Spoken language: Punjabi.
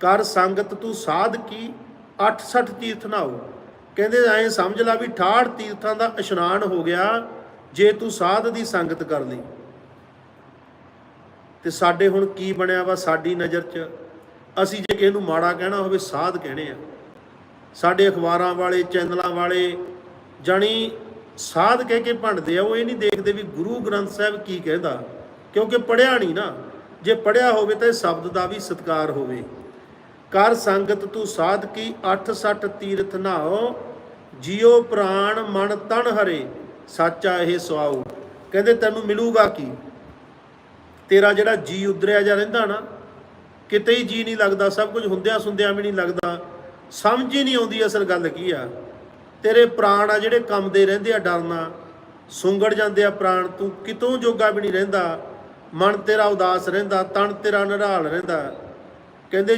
ਕਰ ਸੰਗਤ ਤੂੰ ਸਾਧ ਕੀ? 68 ਤੀਰਥ ਨਾਓ ਕਹਿੰਦੇ ਐਂ ਸਮਝ ਲਾ ਵੀ 68 ਤੀਰਥਾਂ ਦਾ ਇਸ਼ਨਾਨ ਹੋ ਗਿਆ ਜੇ ਤੂੰ ਸਾਧ ਦੀ ਸੰਗਤ ਕਰ ਲਈ। ਤੇ ਸਾਡੇ ਹੁਣ ਕੀ ਬਣਿਆ ਵਾ ਸਾਡੀ ਨਜ਼ਰ 'ਚ? ਅਸੀਂ ਜੇ ਕਿਸੇ ਨੂੰ ਮਾੜਾ ਕਹਿਣਾ ਹੋਵੇ ਸਾਧ ਕਹਿਣੇ ਆ। ਸਾਡੇ ਅਖਬਾਰਾਂ ਵਾਲੇ, ਚੈਨਲਾਂ ਵਾਲੇ ਜਾਣੀ ਸਾਧ ਕਹਿ ਕੇ ਭੰਡਦੇ ਆ, ਉਹ ਇਹ ਨਹੀਂ ਦੇਖਦੇ ਵੀ ਗੁਰੂ ਗ੍ਰੰਥ ਸਾਹਿਬ ਕੀ ਕਹਿੰਦਾ। ਕਿਉਂਕਿ ਪੜਿਆ ਨਹੀਂ ਨਾ। ਜੇ ਪੜਿਆ ਹੋਵੇ ਤਾਂ ਇਹ ਸ਼ਬਦ ਦਾ ਵੀ ਸਤਿਕਾਰ ਹੋਵੇ। ਕਰ ਸੰਗਤ ਤੂੰ ਸਾਧ ਕੀ 86 ਤੀਰਥ ਨਾਓ ਜਿਉ ਪ੍ਰਾਣ ਮਨ ਤਨ ਹਰੇ, ਸਾਚਾ ਇਹ ਸੁਆਉ। ਕਹਿੰਦੇ ਤੈਨੂੰ ਮਿਲੂਗਾ ਕੀ? ਤੇਰਾ ਜਿਹੜਾ ਜੀ ਉਦਰਿਆ ਜਾ ਰਹਿੰਦਾ ਨਾ, ਕਿਤੇ ਹੀ ਜੀ ਨਹੀਂ ਲੱਗਦਾ, ਸਭ ਕੁਝ ਹੁੰਦਿਆਂ ਸੁੰਦਿਆਂ ਵੀ ਨਹੀਂ ਲੱਗਦਾ। ਸਮਝ ਹੀ ਨਹੀਂ ਆਉਂਦੀ ਅਸਲ ਗੱਲ ਕੀ ਆ? ਤੇਰੇ ਪ੍ਰਾਣ ਆ ਜਿਹੜੇ ਕੰਮਦੇ ਰਹਿੰਦੇ ਆ ਡਰਨਾ, ਸੁੰਗੜ ਜਾਂਦੇ ਆ ਪ੍ਰਾਣ, ਤੂੰ ਕਿਤੋਂ ਜੋਗਾ ਵੀ ਨਹੀਂ ਰਹਿੰਦਾ। ਮਨ ਤੇਰਾ ਉਦਾਸ ਰਹਿੰਦਾ, ਤਨ ਤੇਰਾ ਨਿਰਾਲ ਰਹਿੰਦਾ। ਕਹਿੰਦੇ